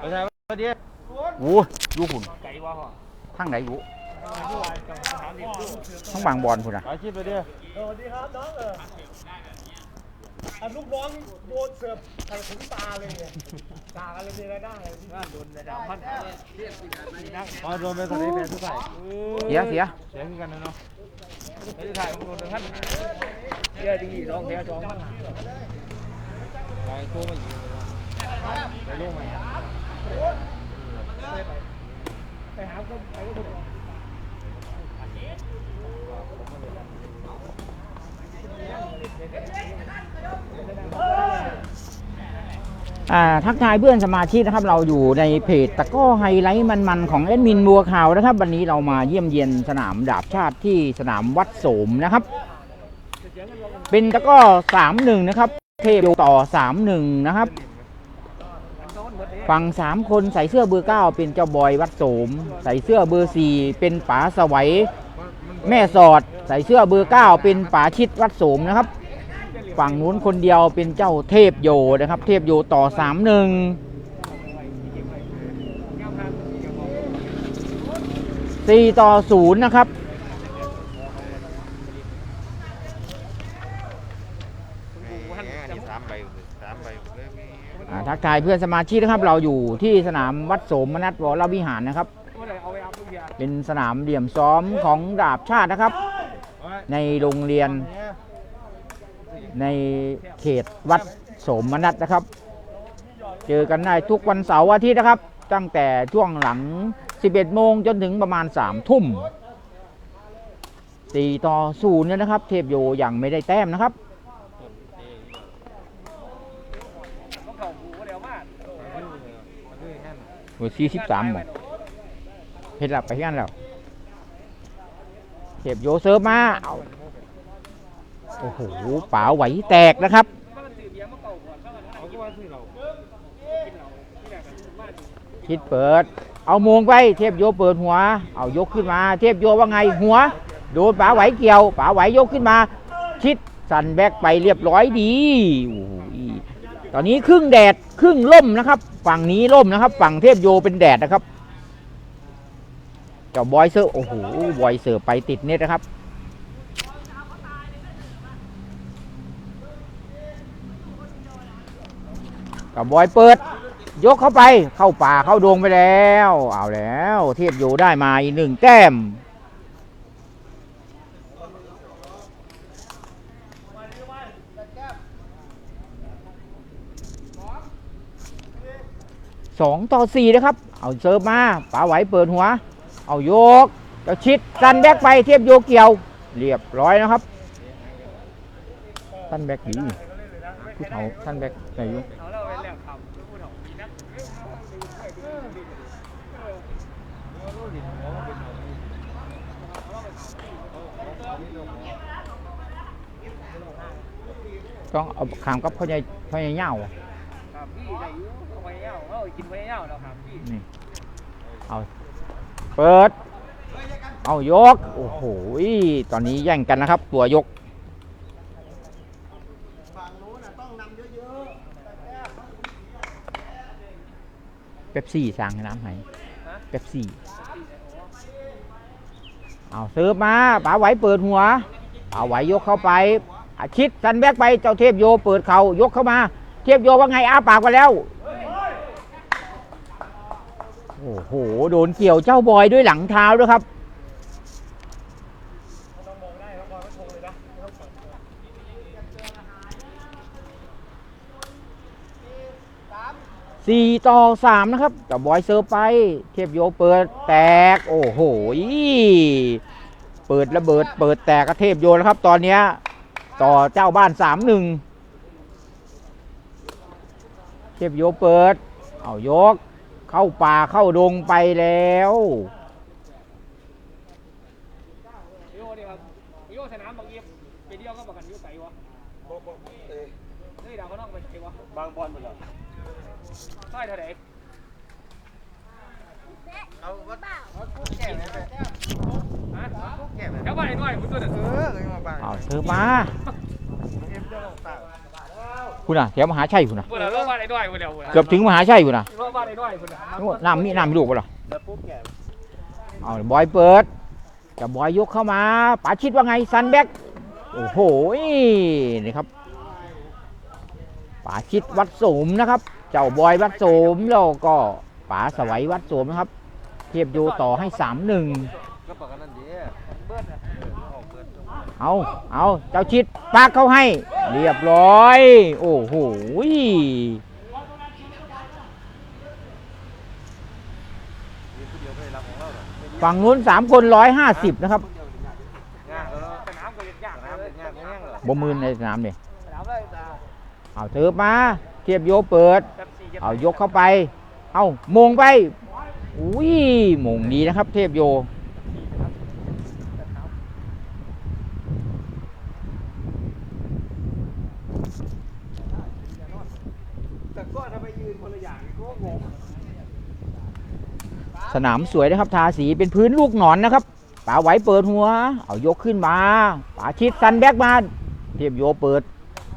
ไปใช่มาดิโอ้ยูหุ่นไก่ว่าห่อทางไหนอยู่ทั้งบางบอลพุ่นอะอาชีพไปดิสวัสดีครับน้องเอออะลูกน้องโดนเสิร์ฟใส่ถุงตาเลยเนี่ยตากันเลยมีรายได้ที่บ้านโดนระดับพันมาโดนไปคนนี้แพ้ทุกฝ่ายเสียเสียเสียงกันนะเนาะไม่ได้ถ่ายของโดนท่านเสียดีน้องแท้สองไปโค้งมาอยู่ไปลงมา ไปหาคนไปก็คนอ่าทักทายเพื่อนสมาชิกนะครับ เราอยู่ในเพจตะก้อไฮไลท์มันๆของแอดมินบัวขาวนะครับ วันนี้เรามาเยี่ยมเยียนสนามดาบชาติที่สนามวัดโสมนะครับ เป็นตะก้อสามหนึ่งนะครับ เทพต่อสามหนึ่งนะครับ ฝั่งสามคนใส่เสื้อเบอร์เก้าเป็นเจ้าบอยวัดโสม ใส่เสื้อเบอร์สี่เป็นป๋าสวัยแม่สอด ใส่เสื้อเบอร์เก้าเป็นป๋าชิดวัดโสมนะครับ ฝั่งนู้นคนเดียวเป็นเจ้าเทพโยนะครับ เทพโยต่อสามหนึ่งสี่ต่อศูนย์นะครับ นี่สามใบสามใบเลยอ่าทักทายเพื่อนสมาชิกนะครับ เราอยู่ที่สนามวัดโสมนัสวรวิหารนะครับ เป็นสนามเหลี่ยมซ้อมของดาบชาตินะครับ ในโรงเรียนในเขตวัดโสมนัสนะครับ เจอกันได้ทุกวันเสาร์อาทิตย์นะครับ ตั้งแต่ช่วงหลัง 11 โมงจนถึงประมาณ 3 ทุ่ม4ต่อ0เนี่ยนะครับ เทพโยยังไม่ได้แต้มนะครับ ต้องเข่าหูเดียวมาก เบอร์สี่สิบสามหมดเฮ็ดหลับไปที่นั่นแล้วเทพโยเซิร์ฟมาเอาโอ้โหป๋าไหวแตกนะครับคิดเปิด เอาโมงไป เทพโยเปิดหัว เอายกขึ้นมา เทพโยว่าไงหัว โดนป๋าไหวเกี่ยวป๋าไหวยกขึ้นมาชิดสันแบกไปเรียบร้อยดีโอ้โห ตอนนี้ครึ่งแดดครึ่งล่มนะครับ ฝั่งนี้ล่มนะครับ ฝั่งเทพโยเป็นแดดนะครับเจ้าบอยเซอร์โอ้โหบอยเซอร์ไปติดเน็ตนะครับกับบอยเปิด ยกเข้าไปเข้าป่าเข้าดวงไปแล้ว เอาแล้ว เทียบอยู่ได้มาอีกหนึ่งแต้ม สองต่อสี่นะครับ เอาเซิร์ฟมาป๋าไหวเปิดหัว เอาโยกเจะชิดสันแบกไปเทียบโยกเกี่ยว เรียบร้อยนะครับสันแบกดีผู้เฒ่าสันแบกไหนอยู่เขาเราเป็นแหล่งคำพูดของปีนักต้องเอาขามกับพ่อใหญ่พ่อใหญ่เหย้า กินไปเย้าเราครับพี่นี่เอาเปิด เอายก โอ้โหตอนนี้แย่งกันนะครับ ตัวยกเป๊ปซี่สั่งน้ำให้เป๊ปซี่ เอาเสิร์ฟมาป๋าไหวเปิดหัวป๋าไหวยกเข้าไป อาชิดสันแบกไป เจ้าเทพโยเปิดเขายกเข้ามา เทพโยว่าไงอ้าปากไปแล้ว โอ้โห โดนเกี่ยวเจ้าบอยด้วยหลังเท้าด้วยครับสี่ต่อสามนะครับกับบอยเซิร์ไป เทพโยเปิดแตก โอ้โห เปิดระเบิด เปิดแตกกระเทพโยแล้วครับ ตอนนี้ต่อเจ้าบ้านสามหนึ่งเทพโยเปิด เอายก เข้าป่าเข้าดงไปแล้วโยนี่ครับโยสนามบางเยี่ยมไปเดียวก็บอกกันโยไก่วะเฮ้ยดาวเขาต้องไปไก่วะบางบอลหมดเลยใช่เท่าไหร่เอาวัดแก่ไหมไปฮะแก่ไหมแค่ว่าไอ้น้อยคุณตัวเด็ดเออเลยมาบ้างเอาเซิร์ฟมาเอ็มเจ้าลงตาคุณน่ะแถวมหาชัยคุณน่ะพุ่นน่ะรอบบ้านไอ้ด้อยพุ่นเดียวพุ่นน่ะเกือบถึงมหาชัยคุณน่ะรอ บบ้านไอ้ด้อยพุ่นน่ะโอ้น้ำมีน้ำมีลูกป่ะล่ะแล้วปุ๊บแกเอาบอยเปิดจะบอยยกเข้ามาป๋าชิดว่าไงซันแบ็กโอ้โหนี่ครับป๋าชิดวัดโสมนะครับ เจ้าบอยวัดโสมแล้วก็ป๋าสวัยวัดโสมนะครับ เทียบโยต่อให้สามหนึ่งก็ปากกันนั่นดีเบิ้ลน่ะออกเปิดเอาเอาเจ้าชิดปากเข้าให้ เรียบร้อย โอ้โห มีผู้เดียวไม่ได้รับของเราหรอก ฝั่งนู้นสามคนร้อยห้าสิบนะครับงานแล้วเนาะสนามก็ยังยากนะน้ำเป็นงานไม่แห้งเหรอบ่มือในสนามเนี่ยสนามเลยจ้าเอาเถิบมา เทียบโยเปิดจับสี่จับเอายกเข้าไป เอามงไปอุ้ยมงดีนะครับ เทพโยแต่ก็ถ้าไปยืนคนละอย่างนี่ก็งง สนามสวยนะครับ ทาสีเป็นพื้นลูกหนอนนะครับป๋าไหวเปิดหัว เอายกขึ้นมาป๋าชิดซันแบ็กมาเทียบโยเปิด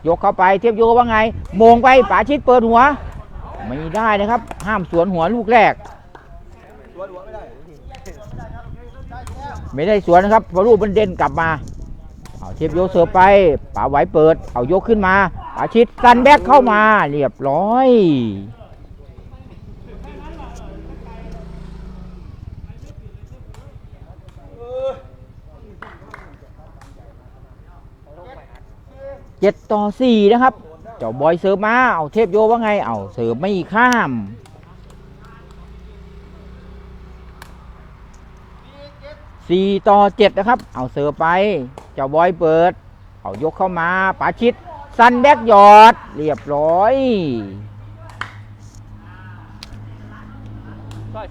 ยกเข้าไปเทียบโยว่าไงมงไปป๋าชิดเปิดหัว ไม่ได้นะครับ ห้ามสวนหัวลูกแรก ไม่ได้ไม่ได้สวนนะครับเพราะลูกมันเด่นกลับมาเอาเทียบโยเสิร์ฟไปป๋าไหวเปิด เอายกขึ้นมาป๋าชิดซันแบ็กเข้ามา เรียบร้อย เจ็ดต่อสี่นะครับ เจ้าบอยเสิร์ฟมา เอาเทพโยว่าไง เอาเสิร์ฟไม่ข้าม สี่ต่อเจ็ดนะครับ เอาเสิร์ฟไป เจ้าบอยเปิด เอายกเข้ามาป๋าชิด ซันแบ็กหยอด เรียบร้อยเลย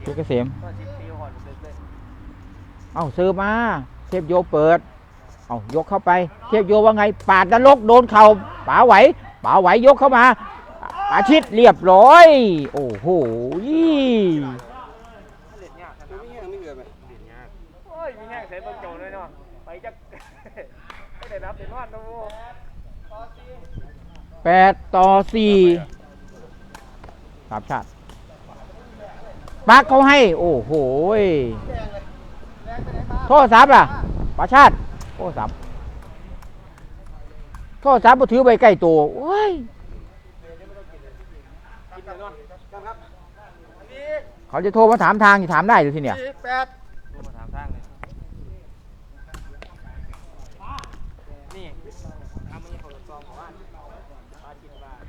เพชรเกษมก็สิบปีก่อนเลยเลยเอาเสิร์ฟมา เทพโยเปิด เอายกเข้าไป เทพโยว่าไง ปาดนรกโดนเข่าป๋าไหวป๋าไหวยกเข้ามาป๋าชิดเรียบร้อย โอ้โหโอ้ยมีแห้งใส่เบิ่งโจเลยเนาะไปจักไม่ได้รับเดี๋ยวนอนนะโว้แปดต่อสี่สามชาติปักเขาให้ โอ้โหโทษสามล่ะปาชาติ โทษสามโทษสามบ่ถือไปใกล้ตัวโอ้ยกินเลยเนาะครับอันนี้เขาจะโทรมาถามทางจะถามได้หรือทีเนี่ย สี่แปด ลงมาถามทางเลยนี่ทำมันยังเขาลดซองของบ้านมาชิดบ้าน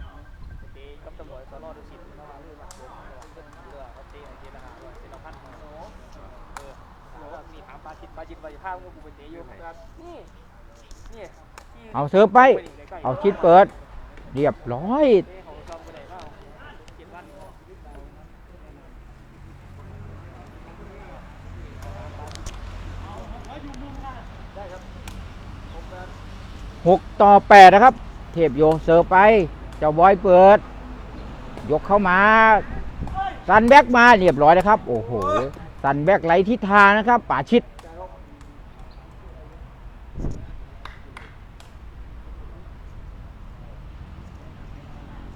เตะกับตำรวจสอนอดุสิตเข้ามาเรื่องหลักโดนเรือเขาเตะไอ้เจนหาด้วยเจนพันธ์เออเออนี่ถามปา ชิดไปภาพก็กูไปเตะอยู่นี่นี่เอาเสิร์ฟไป เอาชิดเปิด เรียบร้อยหนเปล่าเจ็ดวันหกต่อแปดนะครับ เทพโยเสิร์ฟไป เจ้าบอยเปิด ยกเข้ามาซันแบ็กมาเรียบร้อยนะครับ โอ้โหซันแบ็กไหลทิศทางนะครับป่าชิด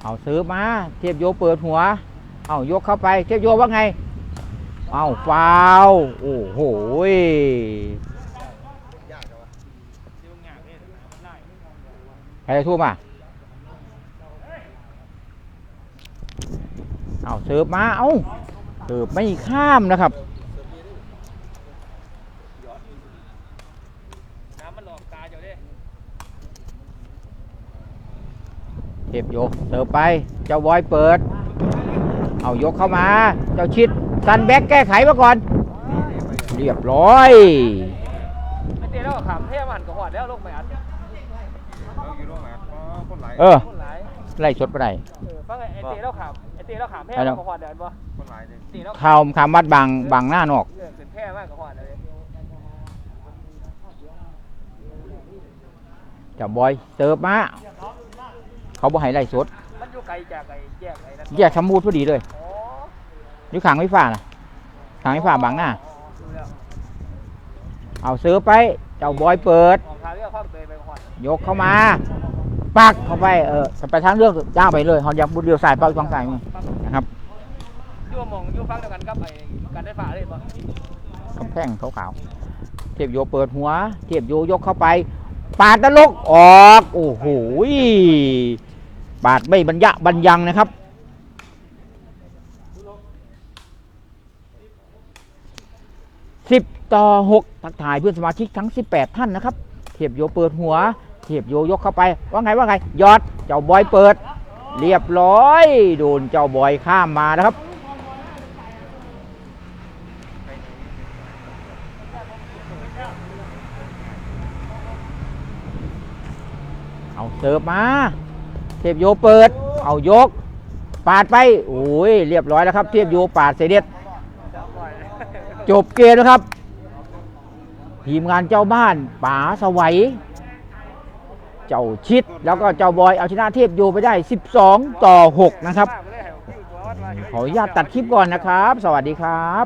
เอาซื้อมาเทียบโยเปิดหัว เอายกเข้าไป เทียบโยว่าไง เอาฟาวโอ้โหใครทั่วมาเอาเสิร์ฟมา เอาเสิร์ฟไม่ข้ามนะครับ น้ำมันหลอกตาเจ้าเด้ เทปโยเสิร์ฟไป เจ้าบอยเปิด เอายกเข้ามา เจ้าชิดซันแบ็กแก้ไขมาก่อน เรียบร้อยไม่เตะแล้วขำเทมันก็หอดแล้วลงไปอัดเราอยู่โรงงานอ๋อคนหลายเออคนหลายไล่สดไปไหนเออฟังไอ้เตะแล้วขำไอ้เตะแล้วขำแพ้ไปแล้วก็หอดเดินบ่คนหลายเลยเตะแล้วข่าวข่าวมัดบางบางหน้านอกเรื่องขึ้นแพ้มากก็หอดเลยเจ้าบอยเสิร์ฟมา เขาบ่ให้ไล่สดมันอยู่ไกลจากไอ้แยกไอ้นั่นแยกชำมูดพอดีเลยอ๋ออยู่ขางไฟฟ้านะขางไฟฟ้าบางหน้า ดูแล้วเอาเสิร์ฟไป เจ้าบอยเปิด ออกทางเรื่องข้ามเตยไปหอดยกเข้ามาปักเข้าไปเออไปทางเรื่องย่างไปเลยเขาอยากบุดเดียวสายเป้าฟังสายมือนะครับอยู่หมองอยู่ฟังเดียวกันกับไอ้การได้ฝ่าเลยป่ะกำแพงขาวๆเทียบโยเปิดหัว เทียบโยยกเข้าไปปาดนรกออก โอ้โห ปาดไม่บรรยะบรรยังนะครับ สิบต่อหกทักทายเพื่อนสมาชิกทั้ง 18 ท่านนะครับ เทียบโยเปิดหัว เทียบโยยกเข้าไป ว่าไงว่าไงยอดเจ้าบอยเปิด เรียบร้อย โดนเจ้าบอยข้ามมานะครับเอาเสิร์ฟมา เทียบโยเปิด เอายก ปาดไป โอ้ย เรียบร้อยแล้วครับ เทียบโยปาดเสด็จ จบเกมนะครับ ทีมงานเจ้าบ้านป๋าสวัย เจ้าชิด แล้วก็เจ้าบอย เอาชนะเทพโยไปได้ 12 ต่อ 6 นะครับ ขออนุญาตตัดคลิปก่อนนะครับ สวัสดีครับ